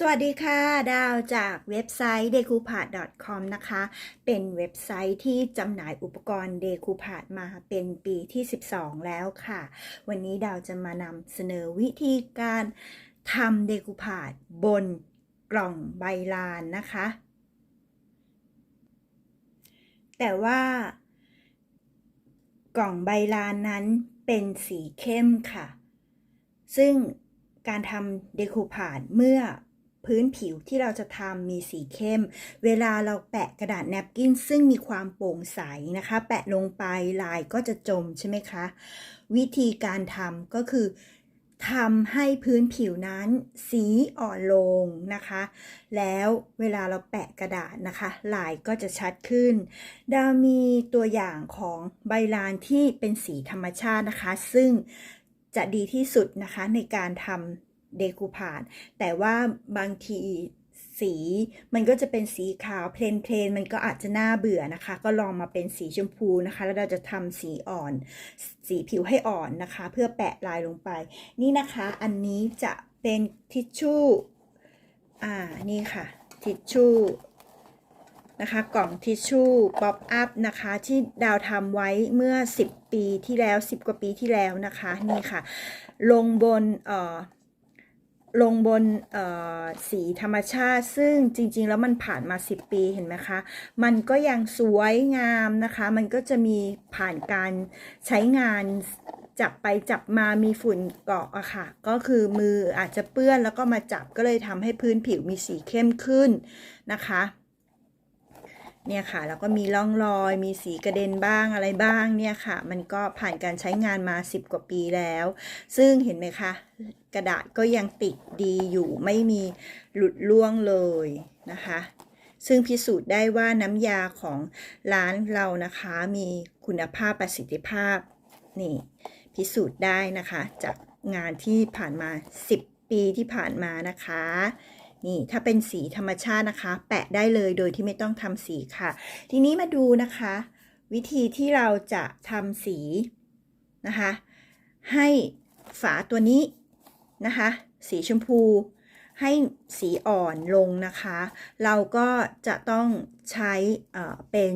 สวัสดีค่ะ ดาวจากเว็บไซต์ d e c o p a t com นะคะ เป็นเว็บไซต์ที่จำหน่ายอุปกรณ์ d e c o p a t มาเป็นปีที่ 12 แล้วค่ะ วันนี้ดาวจะมานำเสนอวิธีการทำ d e c o p a t บนกล่องใบลานนะคะ แต่ว่ากล่องใบลานนั้นเป็นสีเข้มค่ะ ซึ่งการทำเดคูพาดเมื่อ พื้นผิวที่เราจะทำมีสีเข้ม เวลาเราแปะกระดาษแนปกินซึ่งมีความโปร่งใสนะคะ แปะลงไปลายก็จะจมใช่ไหมคะ วิธีการทำก็คือทำให้พื้นผิวนั้นสีอ่อนลงนะคะ แล้วเวลาเราแปะกระดาษนะคะ ลายก็จะชัดขึ้น ดาวมีตัวอย่างของใบลานที่เป็นสีธรรมชาตินะคะ ซึ่งจะดีที่สุดนะคะในการทำ เดคูพาดแต่ว่าบางทีสีมันก็จะเป็นสีขาวเพลนเพลนมันก็อาจจะน่าเบื่อนะคะ ก็ลองมาเป็นสีชมพูนะคะ แล้วเราจะทำสีอ่อน สีผิวให้อ่อนนะคะ เพื่อแปะลายลงไป นี่นะคะอันนี้จะเป็นทิชชู่อ่านี่ค่ะทิชชู่นะคะกล่องทิชชู่ป๊อปอัพนะคะที่ดาวทำไว้เมื่อ 10 ปีที่แล้ว 10 กว่าปีที่แล้วนะคะ นี่ค่ะ ลงบนเอ่อ ลงบนสีธรรมชาติ ซึ่งจริง ๆ แล้วมันผ่านมา 10 ปีเห็นไหมคะ มันก็ยังสวยงามนะคะ มันก็จะมีผ่านการใช้งานจับไปจับมามีฝุ่นเกาะอะค่ะ ก็คือมืออาจจะเปื้อนแล้วก็มาจับก็เลยทำให้พื้นผิวมีสีเข้มขึ้นนะคะ เนี่ยค่ะแล้วก็มีร่องรอยมีสีกระเด็นบ้างอะไรบ้างเนี่ยค่ะ มันก็ผ่านการใช้งานมา 10 กว่าปีแล้ว ซึ่งเห็นไหมคะ กระดาษก็ยังติดดีอยู่ไม่มีหลุดล่วงเลยนะคะ ซึ่งพิสูจน์ได้ว่าน้ำยาของร้านเรานะคะมีคุณภาพประสิทธิภาพนี่พิสูจน์ได้นะคะ จากงานที่ผ่านมา 10 ปีที่ผ่านมานะคะ นี่ถ้าเป็นสีธรรมชาตินะคะ แปะได้เลยโดยที่ไม่ต้องทำสีค่ะ ทีนี้มาดูนะคะ วิธีที่เราจะทำสีนะคะ ให้ฝาตัวนี้นะคะ สีชมพู ให้สีอ่อนลงนะคะ เราก็จะต้องใช้เป็น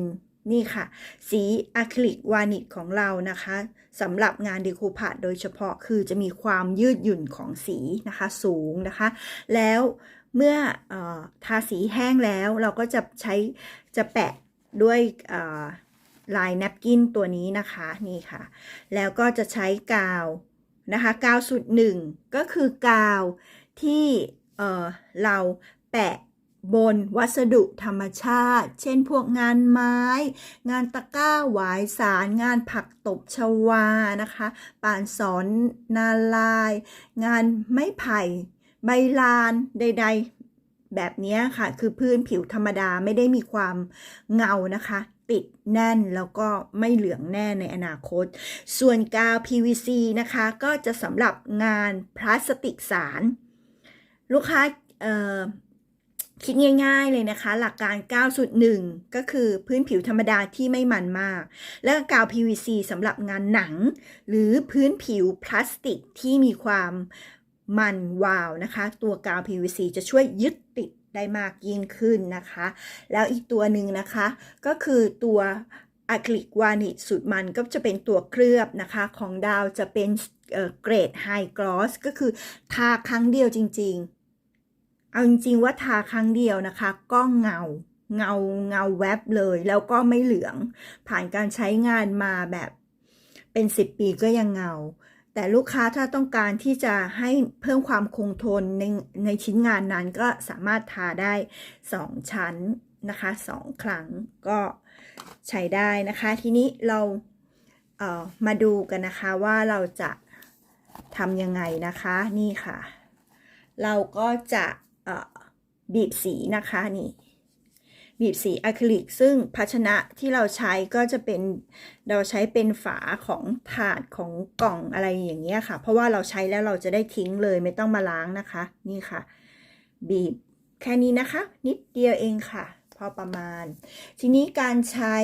นี่ค่ะ สีอะคริลิกวานิชของเรานะคะสำหรับงานดีคูพาดโดยเฉพาะคือจะมีความยืดหยุ่นของสีนะคะสูงนะคะ แล้ว เมื่ออทาสีแห้งแล้วเราก็จะใช้จะแปะด้วยลายแนปกินตัวนี้นะคะนี่ค่ะ แล้วก็จะใช้กาวนะคะกาวสุดหนึ่งก็คือกาวที่เเราแปะบนวัสดุธรรมชาติ เช่นพวกงานไม้ งานตะก้าหวายสารงานผักตบชวานะคะ ป่านสอนนาลาย งานไม้ไผ่ ใบลานใด ๆ แบบนี้ค่ะ คือพื้นผิวธรรมดาไม่ได้มีความเงานะคะ ติดแน่นแล้วก็ไม่เหลืองแน่ในอนาคต ส่วนกาว PVC นะคะ ก็จะสำหรับงานพลาสติกสาร ลูกค้าคิดง่ายๆเลยนะคะ หลักการ 9.1 ก็คือพื้นผิวธรรมดาที่ไม่มันมาก แล้วกาว PVC สำหรับงานหนัง หรือพื้นผิวพลาสติกที่มีความ มันวาวนะคะ ตัวกาว PVC จะช่วยยึดติดได้มากยิ่งขึ้นนะคะ แล้วอีกตัวหนึ่งนะคะ ก็คือตัวอะคริลิกวานิชสูตรมันก็จะเป็นตัวเคลือบนะคะของดาวจะเป็นเกรดไฮกลอสก็คือทาครั้งเดียวจริง ๆ เอาจริงๆว่าทาครั้งเดียวนะคะ ก็เงาเงาเงาแวบเลย แล้วก็ไม่เหลือง ผ่านการใช้งานมาแบบเป็น 10 ปีก็ยังเงา แต่ลูกค้าถ้าต้องการที่จะให้เพิ่มความคงทนในในชิ้นงานนั้นก็สามารถทาได้ 2 ชั้นนะคะ 2 ครั้งก็ใช้ได้นะคะ ทีนี้เราเามาดูกันนะคะว่าเราจะทำยังไงนะคะนี่ค่ะ เราก็จะบีบสีนะคะนี่ บีบสีอะคริลิก ซึ่งภาชนะที่เราใช้ก็จะเป็นเราใช้เป็นฝาของถาดของกล่องอะไรอย่างเงี้ยค่ะ เพราะว่าเราใช้แล้วเราจะได้ทิ้งเลยไม่ต้องมาล้างนะคะ นี่ค่ะ บีบแค่นี้นะคะ นิดเดียวเองค่ะ พอประมาณ ทีนี้การใช้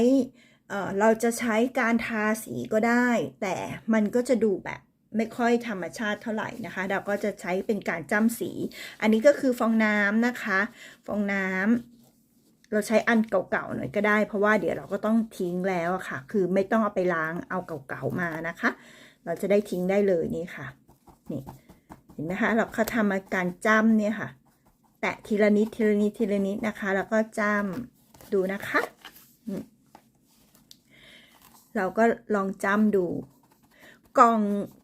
เเราจะใช้การทาสีก็ได้ แต่มันก็จะดูแบบไม่ค่อยธรรมชาติเท่าไหร่นะคะ เราก็จะใช้เป็นการจ้ำสี อันนี้ก็คือฟองน้ำนะคะ ฟองน้ำ เราใช้อันเก่าๆหน่อยก็ได้ เพราะว่าเดี๋ยวเราก็ต้องทิ้งแล้วค่ะ คือไม่ต้องเอาไปล้างเอาเก่าๆมานะคะ เราจะได้ทิ้งได้เลยนี่ค่ะ นี่เห็นไหมคะเราก็ทำการจ้ำเนี่ยค่ะ แตะทีละนิดทีละนิดทีละนิดนะคะ แล้วก็จ้ำดูนะคะ เราก็ลองจ้ำดูกล่อง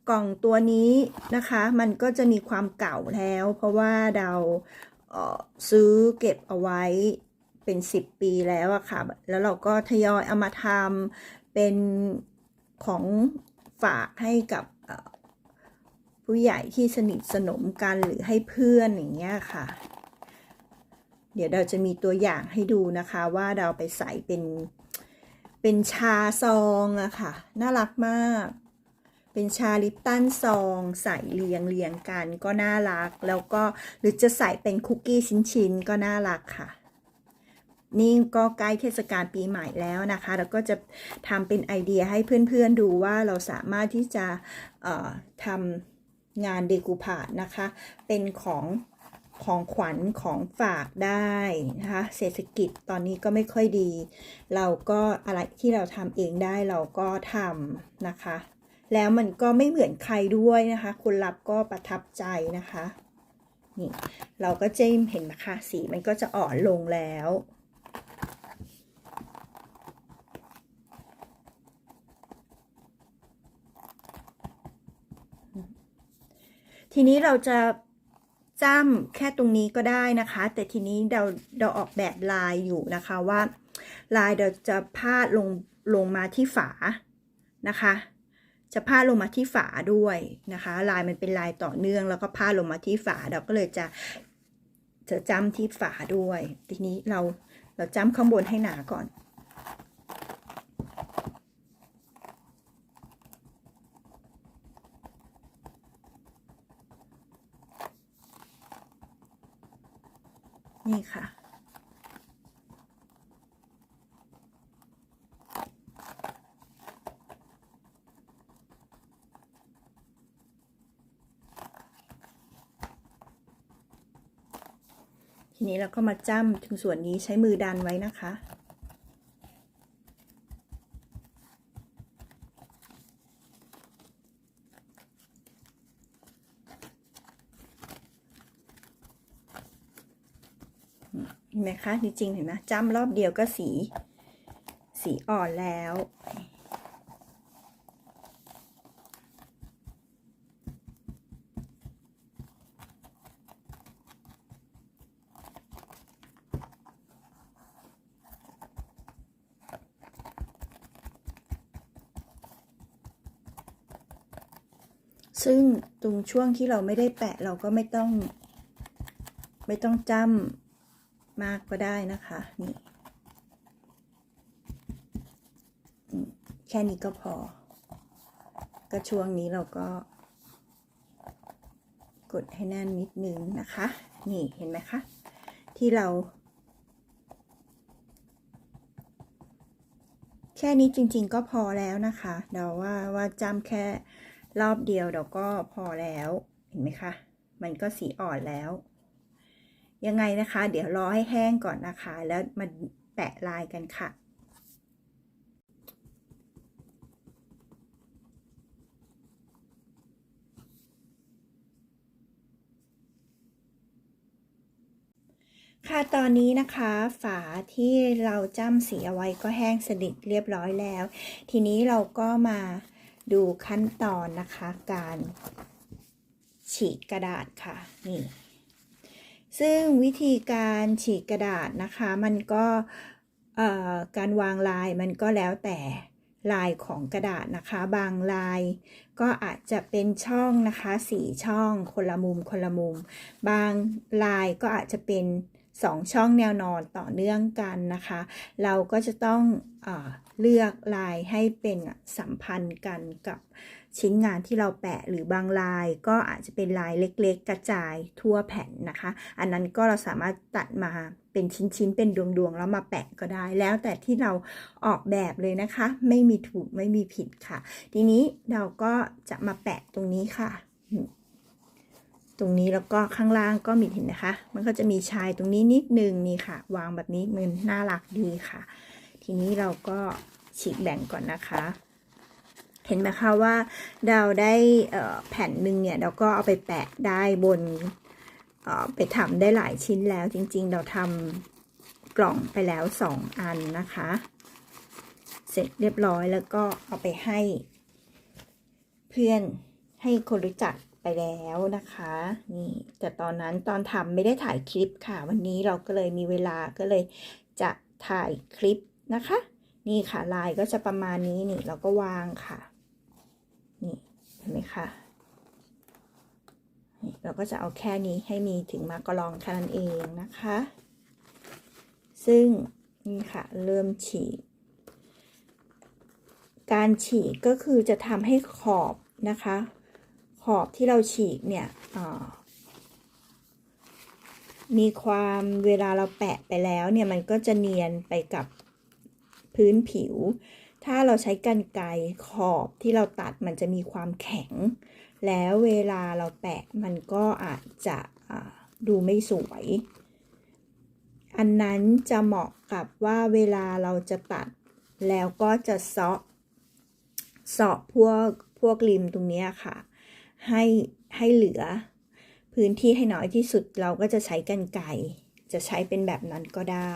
กล่องตัวนี้นะคะ มันก็จะมีความเก่าแล้ว เพราะว่าเราเออซื้อเก็บเอาไว้ เป็น 10 ปีแล้วอะค่ะ แล้วเราก็ทยอยเอามาทำเป็นของฝากให้กับผู้ใหญ่ที่สนิทสนมกันหรือให้เพื่อนอย่างเงี้ยค่ะ เดี๋ยวเราจะมีตัวอย่างให้ดูนะคะว่าเราไปใส่เป็นเป็นชาซองอะค่ะ น่ารักมาก เป็นชาลิปตันซอง ใส่เรียงเรียงกันก็น่ารัก แล้วก็หรือจะใส่เป็นคุกกี้ชิ้นๆก็น่ารักค่ะ นี่ก็ใกล้เทศกาลปีใหม่แล้วนะคะ แล้วก็จะทำเป็นไอเดียให้เพื่อนๆดูว่าเราสามารถที่จะทำงานเดกูพาดนะคะ เป็นของของขวัญของฝากได้นะคะ เศรษฐกิจตอนนี้ก็ไม่ค่อยดี เราก็อะไรที่เราทำเองได้เราก็ทำนะคะ แล้วมันก็ไม่เหมือนใครด้วยนะคะ คนรับก็ประทับใจนะคะ นี่ เราก็จะเห็นนะคะ สีมันก็จะอ่อนลงแล้ว ทีนี้เราจะจ้ำแค่ตรงนี้ก็ได้นะคะ แต่ทีนี้เราเราออกแบบลายอยู่นะคะว่า ลายเราจะพาดลงลงมาที่ฝานะคะ จะพาดลงมาที่ฝาด้วยนะคะ ลายมันเป็นลายต่อเนื่องแล้วก็พาดลงมาที่ฝาเราก็เลยจะจะจ้ำที่ฝาด้วย ทีนี้เราเราจ้ำข้างบนให้หนาก่อน นี่ค่ะ ทีนี้เราก็มาจ้ำถึงส่วนนี้ใช้มือดันไว้นะคะ เห็ นไหมคะจริงๆเห็นไหมจ้ำรอบเดียวก็สี สีอ่อนแล้ว ซึ่งตรงช่วงที่เราไม่ได้แปะเราก็ไม่ต้องไม่ต้องจ้ำ มากก็ได้นะคะนี่แค่นี้ก็พอก็ช่วงนี้เราก็ กดให้แน่นนิดนึงนะคะ นี่เห็นไหมคะที่เรา แค่นี้จริงๆก็พอแล้วนะคะเดาว่าว่าจำแค่รอบเดียวเดี๋ยวก็พอแล้วเห็นไหมคะ มันก็สีอ่อนแล้ว ยังไงนะคะ เดี๋ยวรอให้แห้งก่อนนะคะ แล้วมาแปะลายกันค่ะค่ะตอนนี้นะคะฝาที่เราจ้ำสีเอาไว้ก็แห้งสนิทเรียบร้อยแล้ว ทีนี้เราก็มาดูขั้นตอนนะคะ การฉีกกระดาษค่ะนี่ ซึ่งวิธีการฉีกกระดาษนะคะ มันก็การวางลายมันก็แล้วแต่ลายของกระดาษนะคะ บางลาย ก็อาจจะเป็นช่องนะคะสี่ช่องคนละมุมคนละมุม บางลายก็อาจจะเป็นสองช่องแนวนอนต่อเนื่องกันนะคะ เราก็จะต้องอเลือกลายให้เป็นสัมพันธ์กันกับ ชิ้นงานที่เราแปะหรือบางลายก็อาจจะเป็นลายเล็กๆ กระจายทั่วแผ่นนะคะ อันนั้นก็เราสามารถตัดมาเป็นชิ้นๆ เป็นดวงๆ แล้วมาแปะก็ได้ แล้วแต่ที่เราออกแบบเลยนะคะ ไม่มีถูกไม่มีผิดค่ะ ทีนี้เราก็จะมาแปะตรงนี้ค่ะ ตรงนี้แล้วก็ข้างล่างก็มีเห็นนะคะ มันก็จะมีชายตรงนี้นิดนึงนี่ค่ะ วางแบบนี้มันน่ารักดีค่ะ ทีนี้เราก็ฉีกแบ่งก่อนนะคะ เห็นไหมคะว่าเราได้แผ่นหนึ่งเนี่ยเราก็เอาไปแปะได้บนไปทำได้หลายชิ้นแล้วจริงๆ เราทำกล่องไปแล้วสองอันนะคะ เสร็จเรียบร้อยแล้วก็เอาไปให้ เพื่อนให้คนรู้จักไปแล้วนะคะ นี่แต่ตอนนั้นตอนทำไม่ได้ถ่ายคลิปค่ะ วันนี้เราก็เลยมีเวลาก็เลยจะถ่ายคลิปนะคะ นี่ค่ะลายก็จะประมาณนี้นี่เราก็วางค่ะ เห็นไหมคะเราก็จะเอาแค่นี้ให้มีถึงมากรองแค่นั้นเองนะคะ ซึ่งนี่ค่ะเริ่มฉีก การฉีกก็คือจะทำให้ขอบนะคะ ขอบที่เราฉีกเนี่ยมีความเวลาเราแปะไปแล้วเนี่ยมันก็จะเนียนไปกับพื้นผิว ถ้าเราใช้กันไกรขอบที่เราตัดมันจะมีความแข็ง แล้วเวลาเราแปะมันก็อาจจะดูไม่สวย อันนั้นจะเหมาะกับว่าเวลาเราจะตัดแล้วก็จะเซาะเสาะพวกพวกริมตรงนี้ค่ะ ให้ให้เหลือพื้นที่ให้น้อยที่สุดเราก็จะใช้กันไกจะใช้เป็นแบบนั้นก็ได้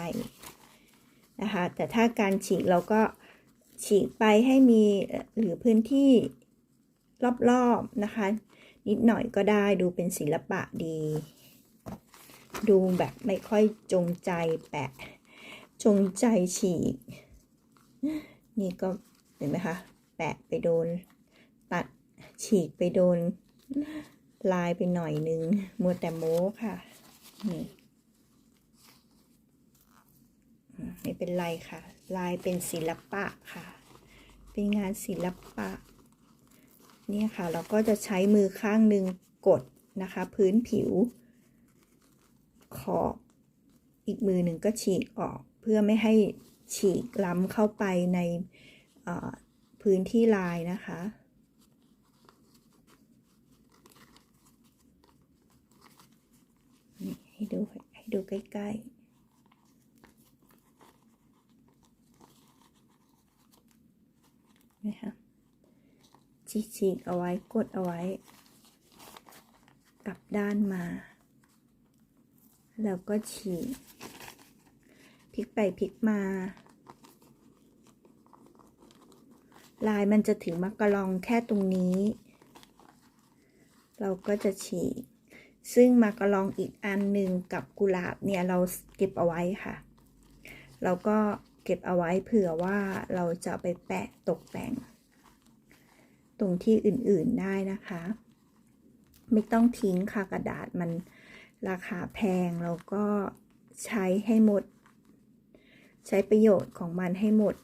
นะคะแต่ถ้าการฉีกเราก็ ฉีกไปให้มีหรือพื้นที่รอบๆนะคะ นิดหน่อยก็ได้ดูเป็นศิลปะดี ดูแบบไม่ค่อยจงใจแปะ จงใจฉีก นี่ก็เห็นไหมคะ แปะไปโดน ตัดฉีกไปโดน ลายไปหน่อยนึงมัวแต่โม้ค่ะ นี่ไม่เป็นไรค่ะ ลายเป็นศิลปะค่ะ เป็นงานศิลปะเนี่ยค่ะเราก็จะใช้มือข้างหนึ่งกดนะคะ พื้นผิว ขอบอีกมือหนึ่งก็ฉีกออกเพื่อไม่ให้ฉีกล้ำเข้าไปในพื้นที่ลายนะคะนี่ให้ดูให้ดูใกล้ ๆ นะคะฉีกเอาไว้กดเอาไว้ กลับด้านมา แล้วก็ฉีกพลิกไปพลิกมา ลายมันจะถึงมักกะลองแค่ตรงนี้ เราก็จะฉีก ซึ่งมักกะลองอีกอันหนึ่งกับกุหลาบเนี่ยเราเก็บเอาไว้ค่ะ เราก็ เก็บเอาไว้เผื่อว่าเราจะไปแปะตกแต่ง ตรงที่อื่นๆได้นะคะ ไม่ต้องทิ้งค่ะกระดาษมันราคาแพงเราก็ใช้ให้หมด ใช้ประโยชน์ของมันให้หมด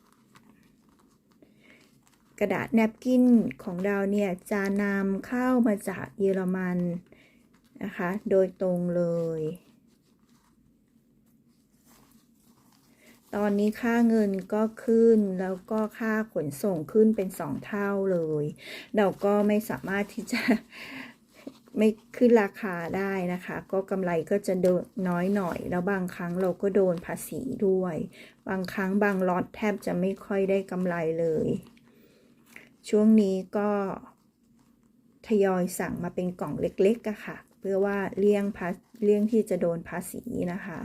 กระดาษแนบกินของเราเนี่ยจะนำเข้ามาจากเยอรมันนะคะ โดยตรงเลย ตอนนี้ค่าเงินก็ขึ้นแล้วก็ค่าขนส่งขึ้นเป็นสองเท่าเลย เราก็ไม่สามารถที่จะไม่ขึ้นราคาได้นะคะ ก็กำไรก็จะโดน้อยหน่อย แล้วบางครั้งเราก็โดนภาษีด้วย บางครั้งบางล็อตแทบจะไม่ค่อยได้กำไรเลย ช่วงนี้ก็ทยอยสั่งมาเป็นกล่องเล็กๆอะค่ะ เพื่อว่าเลี่ยงพาเลี่ยงที่จะโดนภาษีนะคะ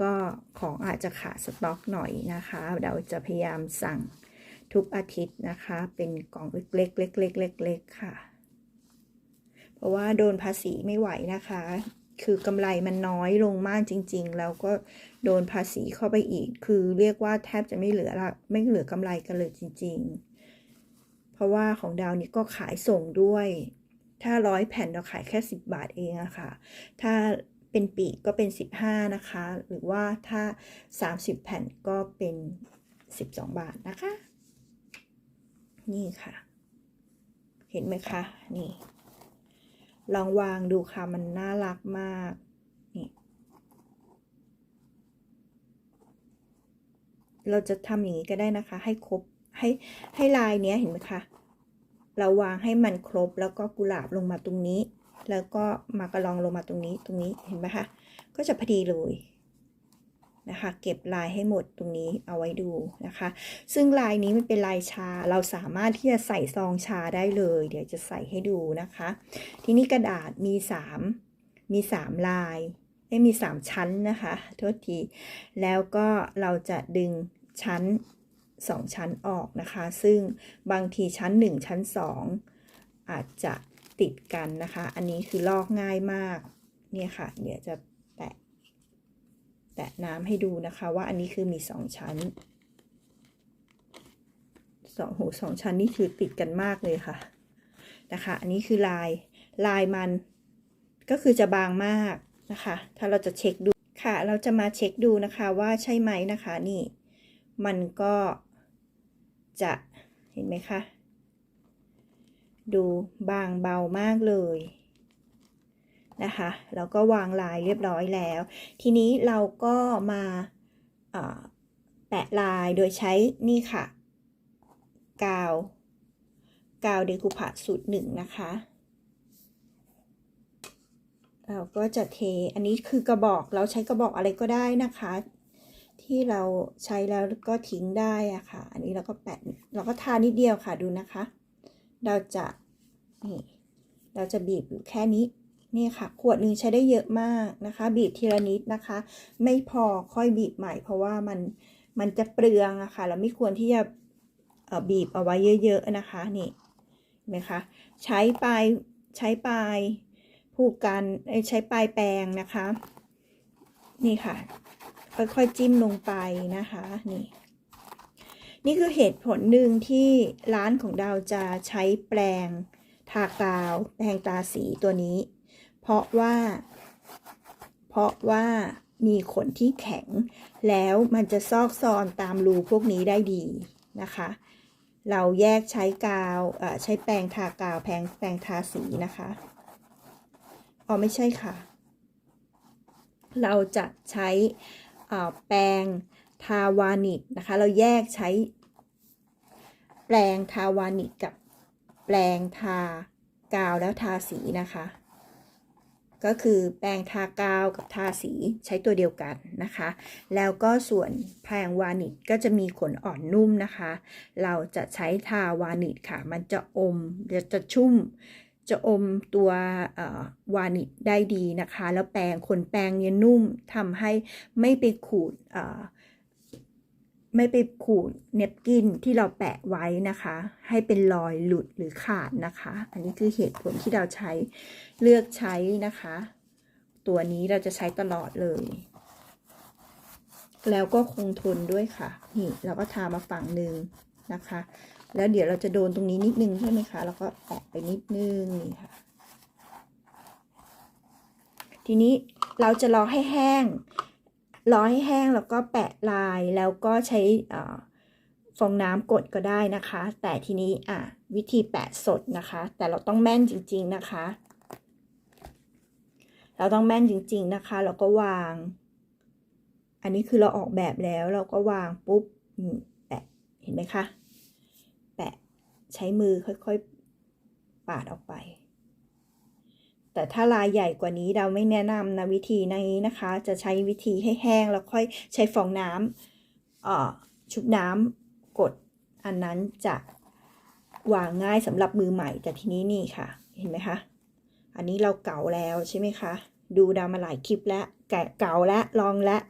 ก็ของอาจจะขาดสต็อกหน่อยนะคะ เราจะพยายามสั่งทุกอาทิตย์นะคะ เป็นกล่องเล็กๆเล็กๆเล็กๆค่ะ เพราะว่าโดนภาษีไม่ไหวนะคะ คือกำไรมันน้อยลงมากจริง ๆ แล้วก็โดนภาษีเข้าไปอีก คือเรียกว่าแทบจะไม่เหลือละไม่เหลือกำไรกันเลยจริง ๆ เพราะว่าของดาวนี้ก็ขายส่งด้วย ถ้าร้อยแผ่นเราขายแค่สิบบาทเองอะค่ะ ถ้า เป็นปีกก็เป็น 15 นะคะ หรือว่าถ้า 30 แผ่นก็เป็น 12 บาทนะคะ นี่ค่ะ เห็นไหมคะ นี่ ลองวางดูค่ะ มันน่ารักมาก นี่ เราจะทำอย่างนี้ก็ได้นะคะ ให้ครบ ให้ให้ลายเนี้ยเห็นไหมคะ เราวางให้มันครบแล้วก็กุหลาบลงมาตรงนี้ แล้วก็มากระลองลงมาตรงนี้ตรงนี้เห็นไหมคะ ก็จะพอดีเลยนะคะเก็บลายให้หมดตรงนี้เอาไว้ดูนะคะ ซึ่งลายนี้มันเป็นลายชาเราสามารถที่จะใส่ซองชาได้เลย เดี๋ยวจะใส่ให้ดูนะคะ ทีนี้กระดาษมีสามมีสามลายไม่มีสามชั้นนะคะโทษที แล้วก็เราจะดึงชั้นสองชั้นออกนะคะ ซึ่งบางทีชั้นหนึ่งชั้นสองอาจจะ ติดกันนะคะ อันนี้คือลอกง่ายมาก เนี่ยค่ะ เดี๋ยวจะแตะ แตะน้ำให้ดูนะคะ ว่าอันนี้คือมีสองชั้นสองโหสองชั้นนี่คือติดกันมากเลยค่ะ นะคะ อันนี้คือลายลายมันก็คือจะบางมากนะคะ ถ้าเราจะเช็คดูค่ะ เราจะมาเช็คดูนะคะว่าใช่ไหมนะคะนี่ มันก็จะเห็นไหมคะ ดูบางเบามากเลยนะคะแล้วก็วางลายเรียบร้อยแล้ว ทีนี้เราก็มาแปะลายโดยใช้นี่ค่ะ กาว กาวเดคูพาสูตรหนึ่งนะคะ เราก็จะเทอันนี้คือกระบอกเราใช้กระบอกอะไรก็ได้นะคะ ที่เราใช้แล้วก็ทิ้งได้อะค่ะ อันนี้เราก็แปะเราก็ทานิดเดียวค่ะดูนะคะ เราจะนี่เราจะบีบอยู่แค่นี้นี่ค่ะ ขวดหนึ่งใช้ได้เยอะมากนะคะ บีบทีละนิดนะคะ ไม่พอค่อยบีบใหม่ เพราะว่ามันมันจะเปลืองอะค่ะเราไม่ควรที่จะบีบเอาไว้เยอะๆนะคะนี่เห็นไหมคะใช้ปลายใช้ปลายผูกกันใช้ปลายแปรงนะคะ นี่ค่ะ ค่อยๆจิ้มลงไปนะคะนี่ นี่คือเหตุผลหนึ่งที่ร้านของเราจะใช้แปรงทากาวแปรงตาสีตัวนี้ เพราะว่า เพราะว่ามีขนที่แข็ง แล้วมันจะซอกซอนตามรูพวกนี้ได้ดีนะคะ เราแยกใช้กาวใช้แปรงทากาวแปรงแปรงทาสีนะคะอ๋อไม่ใช่ค่ะ เราจะใช้แปรงทาวานิชนะคะ เราแยกใช้ แปรงทาวานิชกับแปรงทากาวแล้วทาสีนะคะ ก็คือแปรงทากาวกับทาสีใช้ตัวเดียวกันนะคะ แล้วก็ส่วนแปรงวานิชก็จะมีขนอ่อนนุ่มนะคะ เราจะใช้ทาวานิชค่ะ มันจะอมจะจะชุ่มจะอมตัววานิชได้ดีนะคะ แล้วแปรงขนแปรงเนี่ยนุ่มทำให้ไม่ไปขูด ไม่ไปขูดเนปกินที่เราแปะไว้นะคะ ให้เป็นรอยหลุดหรือขาดนะคะ อันนี้คือเหตุผลที่เราใช้เลือกใช้นะคะ ตัวนี้เราจะใช้ตลอดเลย แล้วก็คงทนด้วยค่ะ นี่เราก็ทามาฝั่งหนึ่งนะคะ แล้วเดี๋ยวเราจะโดนตรงนี้นิดนึงใช่ไหมคะแล้วก็แปะไปนิดนึงนี่ค่ะ ทีนี้เราจะรอให้แห้ง รอให้แห้งแล้วก็แปะลายแล้วก็ใช้ฟองน้ำกดก็ได้นะคะ แต่ทีนี้อะวิธีแปะสดนะคะ แต่เราต้องแม่นจริง ๆนะคะ เราต้องแม่นจริง ๆนะคะเราก็วาง อันนี้คือเราออกแบบแล้วเราก็วางปุ๊บแปะเห็นไหมคะ แปะใช้มือค่อยๆ ปาดออกไป แต่ถ้าลายใหญ่กว่านี้เราไม่แนะนำนะวิธีนี้นะคะ จะใช้วิธีให้แห้งแล้วค่อยใช้ฟองน้ำชุบน้ำกดอันนั้นจะวางง่ายสำหรับมือใหม่ แต่ทีนี้นี่ค่ะ เห็นไหมคะ อันนี้เราเก่าแล้วใช่ไหมคะ ดูดาวมาหลายคลิปแล้วแกะเก่าแล้วลองแล้ว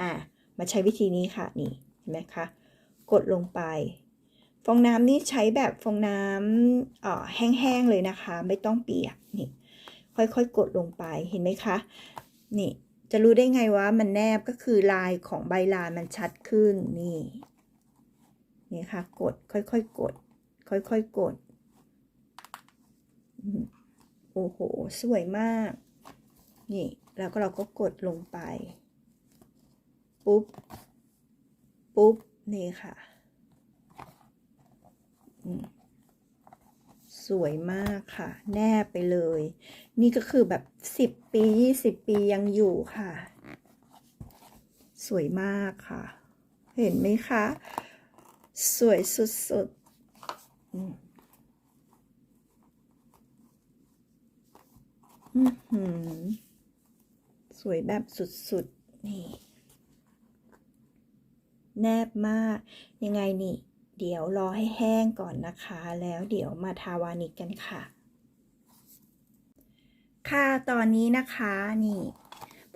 อ่ามาใช้วิธีนี้ค่ะนี่เห็นไหมคะกดลงไป ฟองน้ำนี่ใช้แบบฟองน้ำแห้งๆเลยนะคะ ไม่ต้องเปียกนี่ ค่อยๆ กดลงไปเห็นไหมคะนี่จะรู้ได้ไงว่ามันแนบก็คือลายของใบลานมันชัดขึ้นนี่นี่ค่ะกดค่อยๆกด ค่อยๆกดโอ้โห สวยมาก นี่ แล้วก็เราก็กดลงไป ปุ๊บ ปุ๊บ นี่ค่ะอืม สวยมากค่ะ แนบไปเลย นี่ก็คือแบบสิบปียี่สิบปียังอยู่ค่ะ สวยมากค่ะ เห็นไหมคะ สวยสุดๆอืมสวยแบบสุด ๆ นี่ แนบมาก ยังไงนี่ เดี๋ยวรอให้แห้งก่อนนะคะ แล้วเดี๋ยวมาทาวานิชกันค่ะ ค่ะตอนนี้นะคะนี่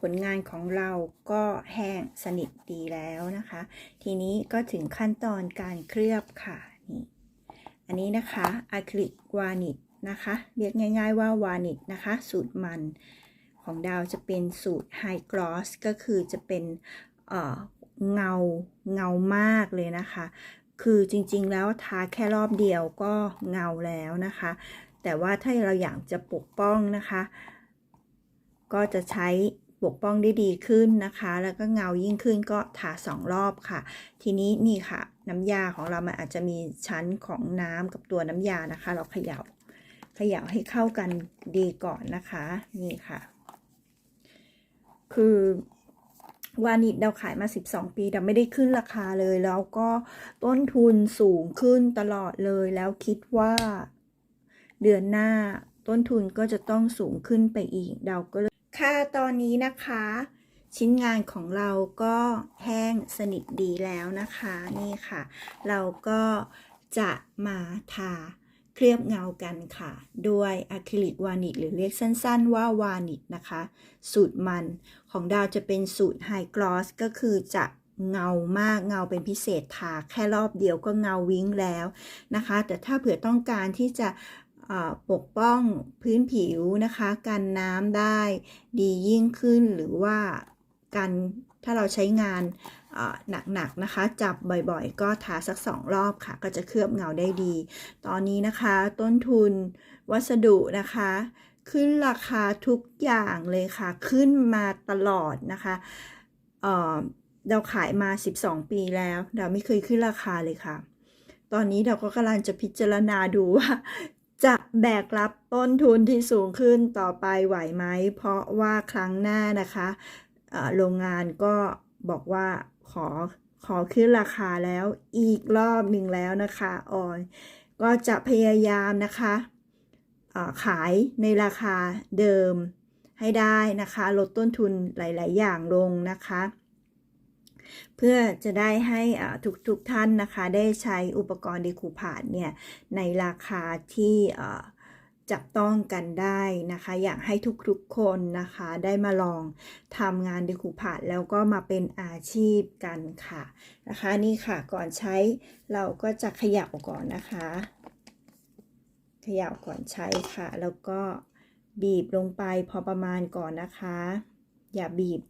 ผลงานของเราก็แห้งสนิทดีแล้วนะคะ ทีนี้ก็ถึงขั้นตอนการเคลือบค่ะนี่อันนี้นะคะอะคริลิกวานิชนะคะ เรียกง่าย ๆว่าวานิชนะคะ สูตรมันของดาวจะเป็นสูตรไฮกลอสก็คือจะเป็นเอ่อเงาเงามากเลยนะคะ คือจริงๆแล้วทาแค่รอบเดียวก็เงาแล้วนะคะ แต่ว่าถ้าเราอยากจะปกป้องนะคะ ก็จะใช้ปกป้องได้ดีขึ้นนะคะ แล้วก็เงายิ่งขึ้นก็ทาสองรอบค่ะ ทีนี้นี่ค่ะ น้ำยาของเรามันอาจจะมีชั้นของน้ำกับตัวน้ำยานะคะ เราเขย่าเขย่าให้เข้ากันดีก่อนนะคะ นี่ค่ะ คือ วานิชเราขายมา 12 ปี แต่ไม่ได้ขึ้นราคาเลย แล้วก็ต้นทุนสูงขึ้นตลอดเลย แล้วคิดว่าเดือนหน้าต้นทุนก็จะต้องสูงขึ้นไปอีก เราก็เลยค่ะตอนนี้นะคะ ชิ้นงานของเราก็แห้งสนิทดีแล้วนะคะ นี่ค่ะ เราก็จะมาทา เคลือบเงากันค่ะ ด้วยอะคริลิกวานิชหรือเรียกสั้นๆว่าวานิชนะคะ สูตรมันของดาวจะเป็นสูตรไฮกลอสก็คือจะเงามากเงาเป็นพิเศษทาแค่รอบเดียวก็เงาวิ้งแล้วนะคะ แต่ถ้าเผื่อต้องการที่จะปกป้องพื้นผิวนะคะ กันน้ำได้ดียิ่งขึ้นหรือว่า กันถ้าเราใช้งานหนักๆนะคะ จับบ่อยๆ ก็ทาสักสองรอบค่ะ ก็จะเคลือบเงาได้ดี ตอนนี้นะคะ ต้นทุนวัสดุนะคะ ขึ้นราคาทุกอย่างเลยค่ะ ขึ้นมาตลอดนะคะเเราขายมา 12 ปีแล้ว เราไม่เคยขึ้นราคาเลยค่ะ ตอนนี้เราก็กำลังจะพิจารณาดูว่าจะแบกรับต้นทุนที่สูงขึ้นต่อไปไหวไหม เพราะว่าครั้งหน้านะคะ โรงงานก็บอกว่าขอขอขึ้นราคาแล้วอีกรอบหนึ่งแล้วนะคะออยก็จะพยายามนะคะขายในราคาเดิมให้ได้นะคะ ลดต้นทุนหลาย ๆ อย่างลงนะคะ เพื่อจะได้ให้ทุกทุกท่านนะคะ ได้ใช้อุปกรณ์ดีคูพาดเนี่ย ในราคาที่ จับต้องกันได้นะคะ อยากให้ทุกๆคนนะคะได้มาลองทำงานดีคูพาดแล้วก็มาเป็นอาชีพกันค่ะนะคะนี่ค่ะก่อนใช้เราก็จะขยับก่อนนะคะ ขยับก่อนใช้ค่ะ แล้วก็บีบลงไปพอประมาณก่อนนะคะ อย่าบีบ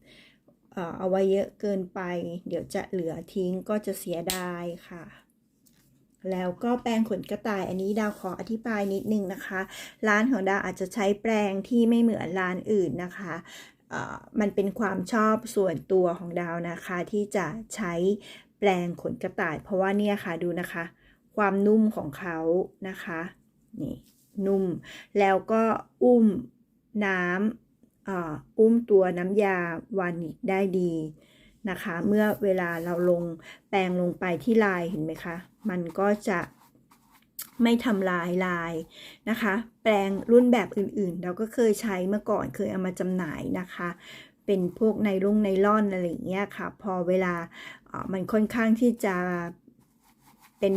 เอาไว้เยอะเกินไป เดี๋ยวจะเหลือทิ้งก็จะเสียดายค่ะ แล้วก็แปรงขนกระต่ายอันนี้ดาวขออธิบายนิดนึงนะคะ ร้านของดาวอาจจะใช้แปรงที่ไม่เหมือนร้านอื่นนะคะมันเป็นความชอบส่วนตัวของดาวนะคะ ที่จะใช้แปรงขนกระต่าย เพราะว่าเนี่ยค่ะดูนะคะ ความนุ่มของเขานะคะนี่นุ่ม แล้วก็อุ้มน้ำอุ้มตัวน้ำยาวานิชได้ดี นะคะ เมื่อเวลาเราลงแปรงลงไปที่ลายเห็นไหมคะ มันก็จะไม่ทำลายลายนะคะ แปรงรุ่นแบบอื่นๆ เราก็เคยใช้เมื่อก่อนเคยเอามาจำหน่ายนะคะ เป็นพวกในรุ่งในล่อนอะไรอย่างเงี้ยค่ะ พอเวลามันค่อนข้างที่จะเป็น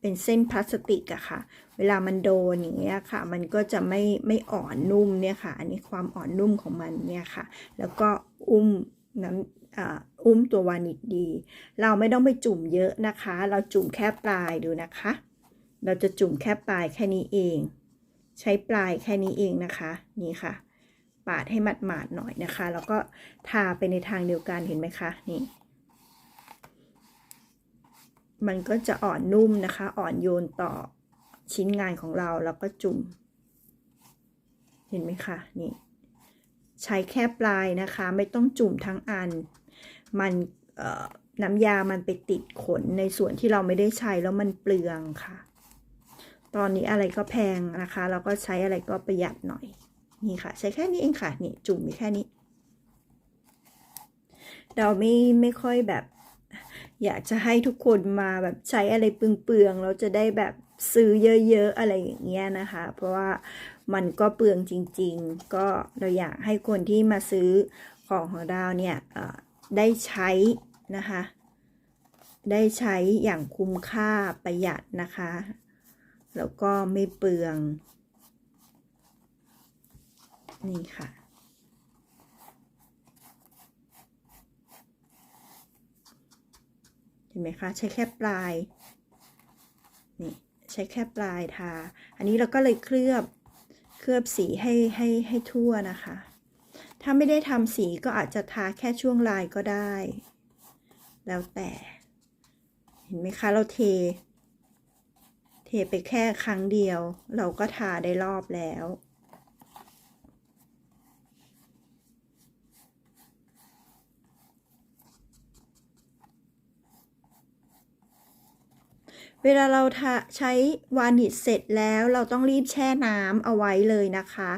เป็นเส้นพลาสติกอะค่ะ เวลามันโดนอย่างเงี้ยค่ะ มันก็จะไม่ไม่อ่อนนุ่มเนี่ยค่ะ อันนี้ความอ่อนนุ่มของมันเนี่ยค่ะ แล้วก็อุ้มน้ำ อุ้มตัววานิชดี เราไม่ต้องไปจุ่มเยอะนะคะ เราจุ่มแค่ปลายดูนะคะ เราจะจุ่มแค่ปลายแค่นี้เอง ใช้ปลายแค่นี้เองนะคะ นี่ค่ะ ปาดให้หมาดๆหน่อยนะคะ แล้วก็ทาไปในทางเดียวกันเห็นไหมคะ นี่ มันก็จะอ่อนนุ่มนะคะ อ่อนโยนต่อชิ้นงานของเราแล้วก็จุ่ม เห็นไหมคะ นี่ ใช้แค่ปลายนะคะ ไม่ต้องจุ่มทั้งอัน มันน้ำยามันไปติดขนในส่วนที่เราไม่ได้ใช้แล้วมันเปลืองค่ะ ตอนนี้อะไรก็แพงนะคะ เราก็ใช้อะไรก็ประหยัดหน่อย นี่ค่ะ ใช้แค่นี้เองค่ะ นี่จุ่มมีแค่นี้ เราไม่ไม่ค่อยแบบ อยากจะให้ทุกคนมาแบบใช้อะไรเปลืองๆเราจะได้แบบซื้อเยอะๆอะไรอย่างเงี้ยนะคะ เพราะว่ามันก็เปลืองจริง ๆ ก็เราอยากให้คนที่มาซื้อของของเราเนี่ยเออ ได้ใช้นะคะ ได้ใช้อย่างคุ้มค่าประหยัดนะคะ แล้วก็ไม่เปลือง นี่ค่ะเห็นไหมคะใช้แค่ปลายนี่ใช้แค่ปลายทา อันนี้เราก็เลยเคลือบเคลือบสีให้ให้ให้ทั่วนะคะ ถ้าไม่ได้ทำสีก็อาจจะทาแค่ช่วงลายก็ได้ แล้วแต่ เห็นไหมคะเราเท เทไปแค่ครั้งเดียว เราก็ทาได้รอบแล้วเวลาเราใช้วานิชเสร็จแล้วเราต้องรีบแช่น้ำเอาไว้เลยนะคะ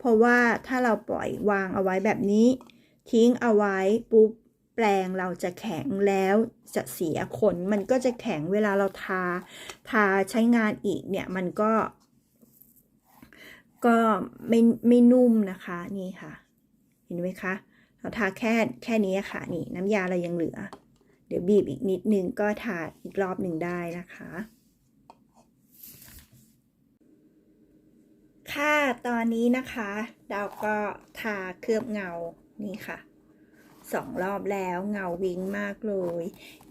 เพราะว่าถ้าเราปล่อยวางเอาไว้แบบนี้ ทิ้งเอาไว้ปุ๊บแปลงเราจะแข็งแล้วจะเสียขน มันก็จะแข็งเวลาเราทา ทาใช้งานอีกเนี่ยมันก็ ก็ไม่ไม่นุ่มนะคะนี่ค่ะ เห็นไหมคะเราทาแค่แค่นี้ค่ะนี่น้ำยาเรายังเหลือ เดี๋ยวบีบอีกนิดนึงก็ทาอีกรอบหนึ่งได้นะคะ ค่ะตอนนี้นะคะเราก็ทาเคลือบเงานี่ค่ะสองรอบแล้วเงาวิงมากเลย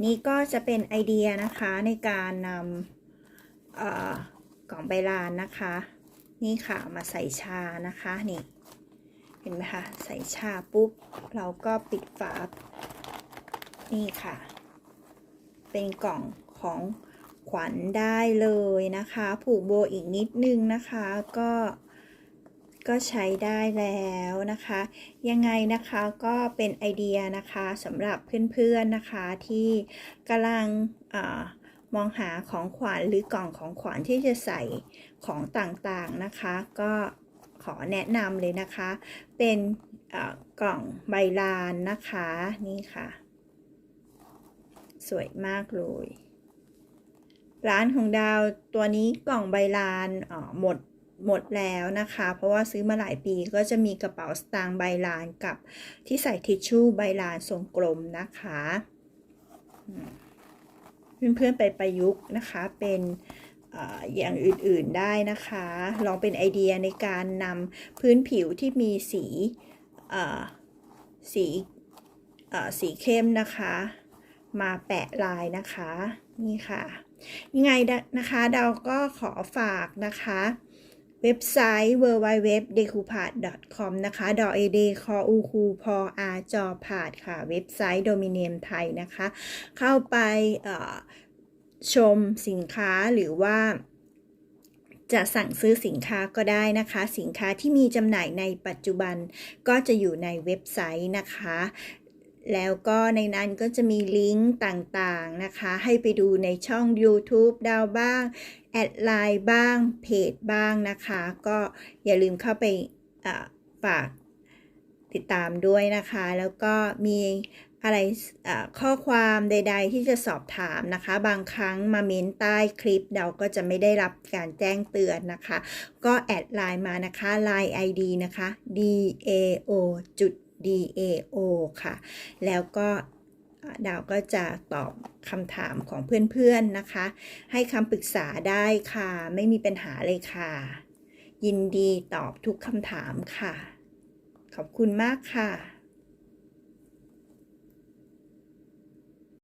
นี่ก็จะเป็นไอเดียนะคะในการนำกล่องใบลานนะคะ นี่ค่ะมาใส่ชานะคะนี่เห็นไหมคะใส่ชาปุ๊บ เราก็ปิดฝา นี่ค่ะ เป็นกล่องของ ขวัญได้เลยนะคะ ผูกโบอีกนิดนึงนะคะก็ก็ใช้ได้แล้วนะคะ ยังไงนะคะก็เป็นไอเดียนะคะสำหรับเพื่อนๆนะคะที่กำลังอมองหาของขวัญหรือกล่องของขวัญที่จะใส่ของต่างๆนะคะ ก็ขอแนะนำเลยนะคะ เป็นกล่องใบลานนะคะนี่ค่ะ สวยมากเลย ร้านของดาวตัวนี้กล่องใบลานอ๋อหมดหมดแล้วนะคะ เพราะว่าซื้อมาหลายปีก็จะมีกระเป๋าสตางค์ใบลานกับที่ใส่ทิชชู่ใบลานทรงกลมนะคะเพื่อนๆไปประยุกต์นะคะเป็นอย่างอื่นๆได้นะคะ ลองเป็นไอเดียในการนำพื้นผิวที่มีสีสีสีเข้มนะคะ มาแปะลายนะคะ นี่ค่ะ ยังไงนะคะเราก็ขอฝากนะคะเว็บไซต์ w w w d e c o p a t com นะคะดอเอเดคออูคูพออาจอพาดค่ะ เว็บไซต์โดมิเนียมไทยนะคะ เข้าไปชมสินค้าหรือว่า จะสั่งซื้อสินค้าก็ได้นะคะ สินค้าที่มีจำหน่ายในปัจจุบันก็จะอยู่ในเว็บไซต์นะคะ แล้วก็ในนั้นก็จะมีลิงก์ต่างๆนะคะ ให้ไปดูในช่อง YouTube ดาวบ้าง แอดไลน์บ้าง เพจบ้างนะคะ ก็อย่าลืมเข้าไปฝากติดตามด้วยนะคะ แล้วก็มีอะไรข้อความใด ๆ ที่จะสอบถามนะคะ บางครั้งมาเม้นใต้คลิปเราก็จะไม่ได้รับการแจ้งเตือนนะคะ ก็แอดไลน์มานะคะ Line ID นะคะ dao จุด DAO ค่ะ แล้วก็ดาวก็จะตอบคำถามของเพื่อนๆนะคะ ให้คำปรึกษาได้ค่ะ ไม่มีปัญหาเลยค่ะ ยินดีตอบทุกคำถามค่ะ ขอบคุณมากค่ะ